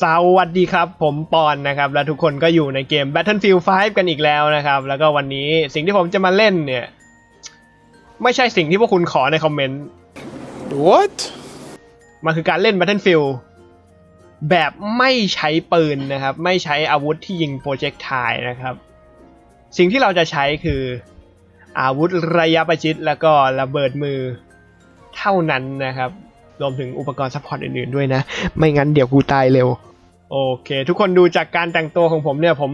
สวัสดีครับ ผมปอนนะครับ และทุกคนก็อยู่ในเกม Battlefield 5 กันอีกแล้วนะครับ แล้วก็วันนี้สิ่งที่ผมจะมาเล่นเนี่ย ไม่ใช่สิ่งที่พวกคุณขอในคอมเมนต์ What? มันคือการเล่น Battlefield แบบไม่ใช้ปืนนะครับ ไม่ใช้อาวุธที่ยิงโปรเจกต์ไทนะครับ สิ่งที่เราจะใช้คือ อาวุธระยะประชิดแล้วก็ระเบิดมือเท่านั้นนะครับ รวมถึงอุปกรณ์ซัพพอร์ตอื่นๆด้วยนะ ไม่งั้นเดี๋ยวกูตายเร็ว โอเค ทุกคนดูจากการแต่งตัวของผมเนี่ย ผม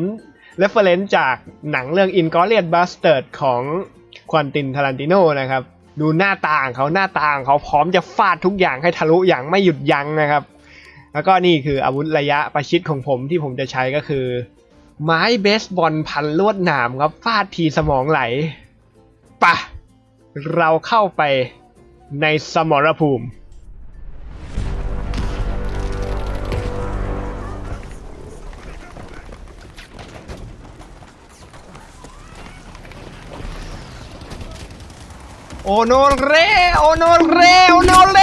reference จากหนังเรื่อง Inglorious Bastard ของควันตินทารันติโนนะครับ ดูหน้าตาของเขาหน้าตาของเขาพร้อมจะฟาดทุกอย่างให้ทะลุอย่างไม่หยุดยั้งนะครับ แล้วก็นี่คืออาวุธระยะประชิดของผมที่ผมจะใช้ก็คือ ไม้เบสบอลพันลวดหนามครับฟาดทีสมองไหลปะเราเข้าไปในสมรภูมิ โอโนเรโอโนเรโอโนเร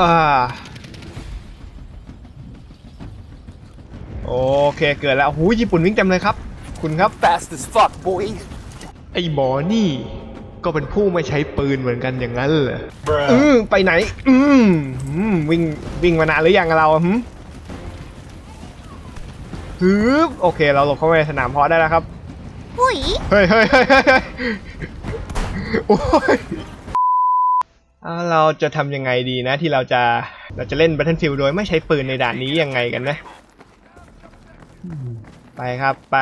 อ่าโอเคเกิดแล้วหูญี่ปุ่นวิ่งเต็มเลยครับ คุณครับ Fast as fuck, boy. ไอ้หมอนี่ก็เป็นผู้ไม่ใช้ปืนเหมือนกันอย่างนั้นเหรอ Bruh. อืมไปไหน อืมอืมวิ่งวิ่งมานานหรือยังเราหืมฮึบโอเค เราหลบเข้าไปในสนามเพาะได้แล้วครับปุ๋ยเฮ้ยเฮ้ยเฮ้ยเฮ้ยเฮ้ย โอ้ยเราจะทำยังไงดีนะ ที่เราจะเราจะเล่น Battlefield โดยไม่ใช้ปืนในด่านนี้ยังไงกันนะ ไปครับไป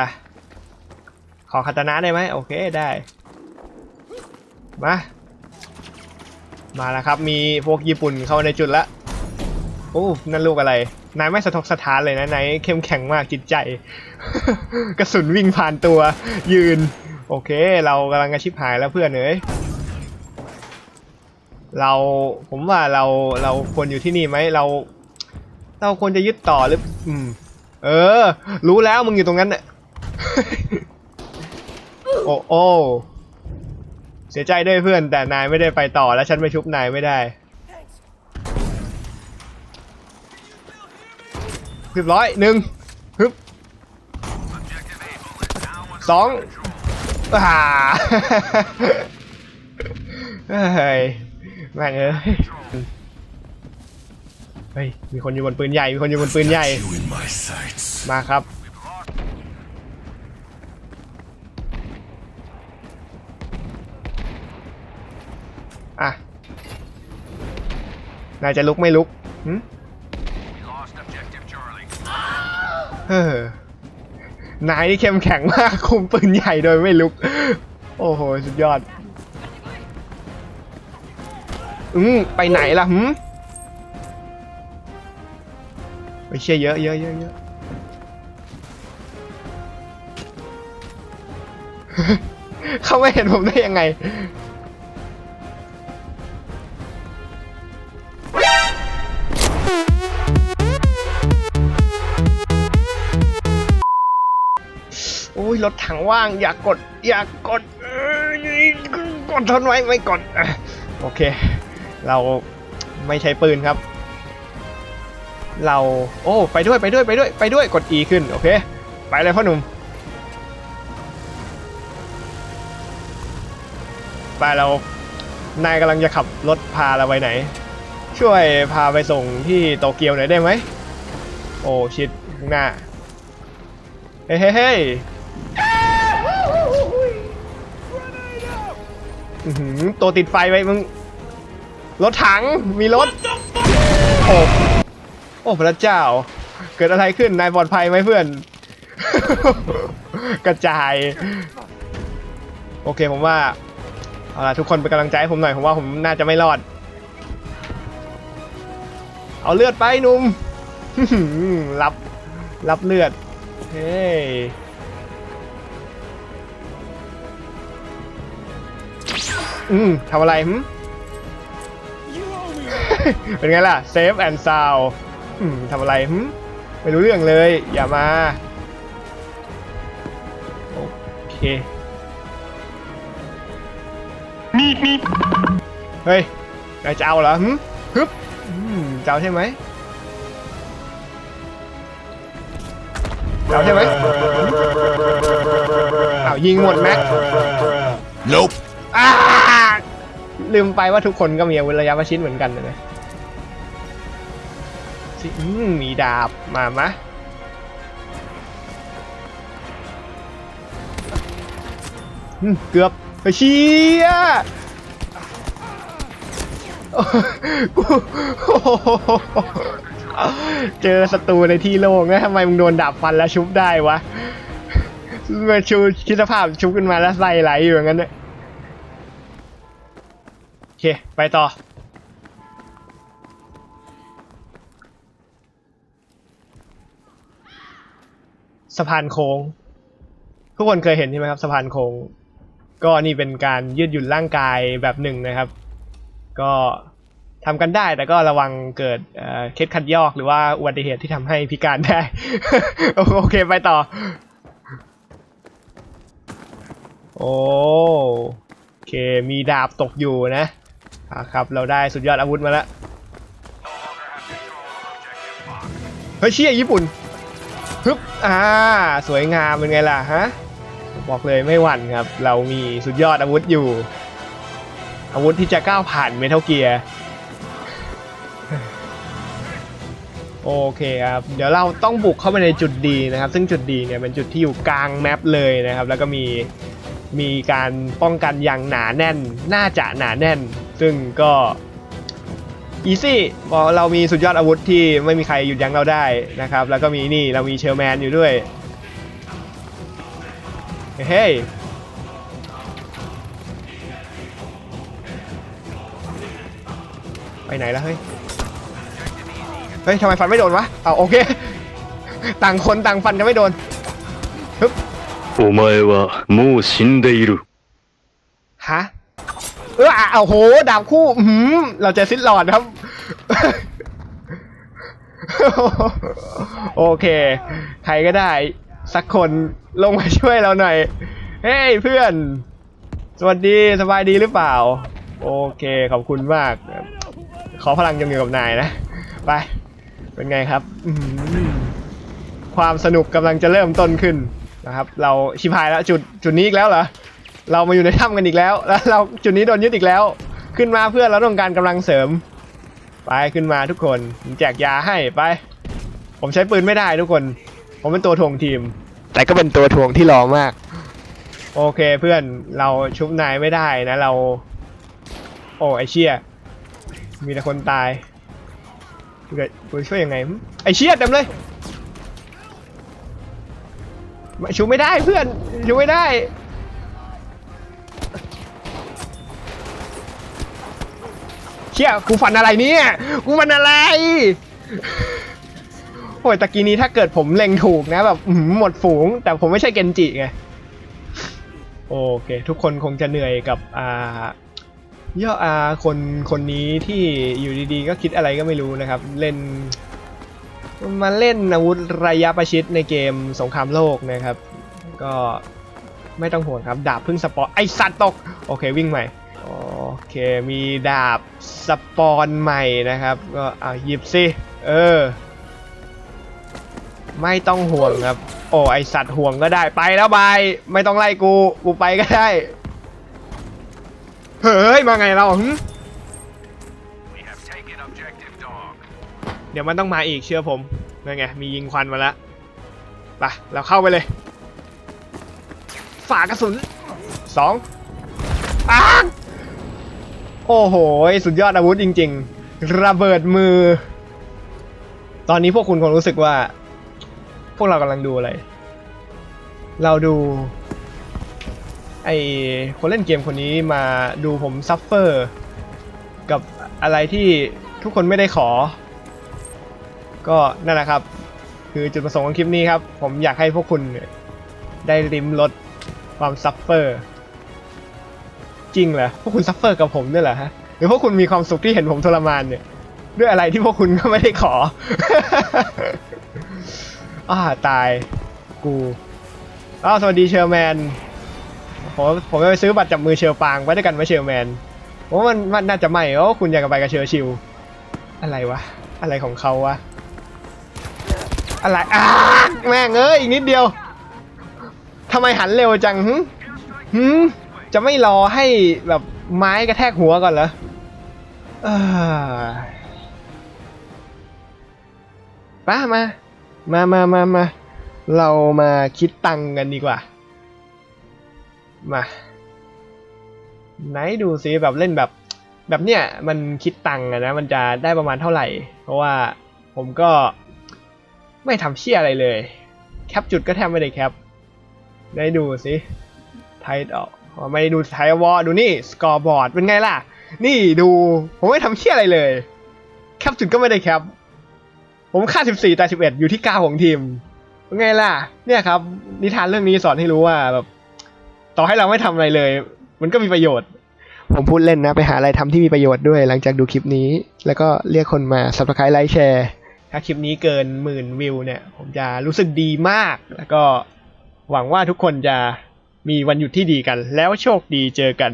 ขอคาตานะได้ไหมโอเคได้ มา มาแล้วครับมีพวกญี่ปุ่นเข้าในจุดละโอ้นั่นลูกอะไร นายไม่สะทกสะท้านเลยนะนายเข้มแข็งมากจิตใจ กระสุนวิ่งผ่านตัวยืน โอเค เรากำลังจะชิบหายแล้วเพื่อนเอ้ยเราผมว่าเราเราควรอยู่ที่นี่ไหมเรา เราควรจะยึดต่อหรือ อืม เออ รู้แล้วมึงอยู่ตรงนั้นน่ะโอ้โอ้เสียใจด้วยเพื่อน แต่นายไม่ได้ไปต่อแล้วฉันไปชุบนายไม่ได้เรียบร้อยหนึ่งฮึบสอง อ่าเฮ้ยแม่งเอ้ยเฮ้ย มีคนอยู่บนปืนใหญ่ มีคนอยู่บนปืนใหญ่ You in my sights. มาครับ อะ นายจะลุกไม่ลุกหึเฮ้อ นายนี่เข้มแข็งมากคุมปืนใหญ่โดยไม่ลุก โอ้โห สุดยอด อืมไปไหนล่ะหืมไปเชี่ยเยอะเยอะเยอะเยอะเขาไม่เห็นผมได้ยังไง ยรถถังว่าง อยากกด อยากกดเอ้ยกดทนไว้ไม่กดโอเค เราไม่ใช้ปืนครับ เราโอ้ไปด้วยไปด้วยไปด้วยไปด้วยกด E ขึ้นโอเค ไปเลยพ่อหนุ่มไปเรานายกำลังจะขับรถพาเราไปไหน ช่วยพาไปส่งที่โตเกียวหน่อยได้ไหมโอ้ชิดข้างหน้าเฮ้ยเฮ้ยเฮ้ย อื้อหือตัวติดไฟไปมึง รถถังมีรถ โอ้โอ้พระเจ้า เกิดอะไรขึ้นนายปลอดภัยไหมเพื่อน กระจาย โอเคผมว่าเอาล่ะทุกคนเป็นกำลังใจให้ผมหน่อยผมว่าผมน่าจะไม่รอด เอาเลือดไปหนุ่ม รับรับเลือด เฮ้ย อืมทำอะไรหึ เป็นไงล่ะเซฟแอนด์ซาวทำอะไรหึไม่รู้เรื่องเลย อย่ามา โอเคเฮ้ยนายจะเอาเหรอหึฮึบอืมจะเอาใช่ไหมเอาใช่ไหมเอายิงหมดแม็ก Nope. อ้า ลืมไปว่าทุกคนก็มีอาวุธระยะประชิดเหมือนกันนะสิมมีดาบมามะอืมเกือบเฮยเชี่ยกูเจอศัตรูในที่โล่งนะทำไมมึงโดนดาบฟันแล้วชุบได้วะมาชูคิดสภาพชุบขึ้นมาแล้วไส้ไหลอยู่อย่างนั้นเนี่ย อเค ไปต่อ สะพานโค้ง ทุกคนเคยเห็นใช่ไหมครับสะพานโค้ง ก็นี่เป็นการยืดหยุ่นร่างกายแบบหนึ่งนะครับ ก็ทำกันได้แต่ก็ระวังเกิดเเคล็ดขัดยอกหรือว่าอุบัติเหตุที่ทำให้พิการได้ โอเคไปต่อ โอเค มีดาบตกอยู่นะ อะครับ เราได้สุดยอดอาวุธมาแล้วเฮ้ยเชี่ยญี่ปุ่นฮึบอ่าสวยงามเป็นไงล่ะฮะบอกเลยไม่หวั่นครับ เรามีสุดยอดอาวุธอยู่ อาวุธที่จะก้าวผ่านเมทัลเกียร์โอเคครับ เดี๋ยวเราต้องบุกเข้าไปในจุดดีนะครับ ซึ่งจุดดีเนี่ยเป็นจุดที่อยู่กลางแมปเลยนะครับ แล้วก็มีมีการป้องกันอย่างหนาแน่น น่าจะหนาแน่น ซึ่งก็อีซี่พอเรามีสุดยอดอาวุธที่ไม่มีใครหยุดยั้งเราได้นะครับ แล้วก็มีนี่เรามีเชลแมนอยู่ด้วย เฮ้ย ไปไหนแล้วเฮ้ย เฮ้ยทำไมฟันไม่โดนวะเอาโอเค ต่างคนต่างฟันกันไม่โดน お前はもう死んでいる。 ฮะ เออเอาโห ดาบคู่อื้อหืมเราจะซิดหลอดครับ โอเค ใครก็ได้ สักคนลงมาช่วยเราหน่อย เฮ้ยเพื่อน สวัสดีสบายดีหรือเปล่า โอเค ขอบคุณมาก ขอพลังจงอยู่กับนายนะ ไป เป็นไงครับ อื้อหือความสนุกกำลังจะเริ่มต้นขึ้นนะครับ เราชิพายแล้วจุดจุดนี้อีกแล้วเหรอ เรามาอยู่ในถ้ำกันอีกแล้ว แล้วเราจุดนี้โดนยึดอีกแล้ว ขึ้นมาเพื่อนเราต้องการกำลังเสริม ไปขึ้นมาทุกคนผมแจกยาให้ไป ผมใช้ปืนไม่ได้ทุกคน ผมเป็นตัวถ่วงทีม แต่ก็เป็นตัวถ่วงที่รอมาก โอเคเพื่อนเราชุบนายไม่ได้นะเรา โอ้ไอเชี่ยมีแต่คนตายกูจะกูจะช่วยยังไงหึไอเชี่ยเต็มเลยไม่ชุบไม่ได้เพื่อนชุบไม่ได้ เชี่ยกูฟันอะไรเนี่ยกูฟันอะไรโอ้ยตะกี้นี้ถ้าเกิดผมเล็งถูกนะแบบหมดฝูง แต่ผมไม่ใช่เกนจิไงโอเค ทุกคนคงจะเหนื่อยกับอ่าย่ออาคนคนนี้ที่อยู่ดีๆ ก็คิดอะไรก็ไม่รู้นะครับ เล่นมาเล่นอาวุธระยะประชิดในเกมสงครามโลกนะครับ ก็ไม่ต้องห่วงครับ ดาบพึ่งสปอนไอสัตว์ตก โอเควิ่งใหม่ เคมีดาบสปอนใหม่นะครับ ก็อ่าหยิบสิ เออ ไม่ต้องห่วงครับ โอ้ไอสัตว์ห่วงก็ได้ไปแล้วบาย ไม่ต้องไล่กู กูไปก็ได้ เฮ้ย มาไงเราเดี๋ยวมันต้องมาอีกเชื่อผมนั่นไง มียิงควันมาแล้วไปเราเข้าไปเลย ฝากระสุนสองอ้าง โอ้โห สุดยอดอาวุธจริง ๆ ระเบิดมือ ตอนนี้พวกคุณคงรู้สึกว่า พวกเรากำลังดูอะไร เราดู ไอคนเล่นเกมคนนี้มาดูผมซัฟเฟอร์ กับอะไรที่ทุกคนไม่ได้ขอ ก็นั่นแหละครับ คือจุดประสงค์ของคลิปนี้ครับ ผมอยากให้พวกคุณได้ริมรสความซัฟเฟอร์ จริงเหรอพวกคุณซัฟเฟอร์กับผมด้วยเหรอฮะหรือพวกคุณมีความสุขที่เห็นผมทรมานเนี่ย ด้วยอะไรที่พวกคุณก็ไม่ได้ขอ อ่าตาย กูอ้าวสวัสดีเชลแมนผมผมจะไปซื้อบัตรจับมือเชลปางไว้ด้วยกันไหมเชลแมนผมว่ามันมันน่าจะไม่เพราะว่าคุณอยากจะไปกับเชลชิวอะไรวะ อะไรของเขาวะ อะไรอ้าแม่งเอ้ยอีกนิดเดียวทำไมหันเร็วจังหึหึ จะไม่รอให้แบบไม้กระแทกหัวก่อนเหรอป้ามา มามามามา เรามาคิดตังกันดีกว่า มา ไหนดูซิแบบเล่นแบบ แบบเนี้ยมันคิดตังอะนะ มันจะได้ประมาณเท่าไหร่ เพราะว่าผมก็ไม่ทำเชี่ยอะไรเลย แคปจุดก็แทบไม่ได้แคป ได้ดูสิไทยออก ไม่ได้ดูไทยวอดูนี่สกอร์บอร์ดเป็นไงล่ะ นี่ดูผมไม่ทำเชี่ยอะไรเลย แคปจุดก็ไม่ได้แคป ผมค่า 14 แต่ 11 อยู่ที่9ของทีมเป็นไงล่ะ เนี่ยครับ นิทานเรื่องนี้สอนให้รู้ว่าแบบต่อให้เราไม่ทำอะไรเลย มันก็มีประโยชน์ ผมพูดเล่นนะ ไปหาอะไรทำที่มีประโยชน์ด้วย หลังจากดูคลิปนี้ แล้วก็เรียกคนมา subscribe ไลค์แชร์ถ้าคลิปนี้เกินหมื่นวิวเนี่ย ผมจะรู้สึกดีมาก แล้วก็หวังว่าทุกคนจะ มีวันหยุดที่ดีกัน แล้วโชคดีเจอกัน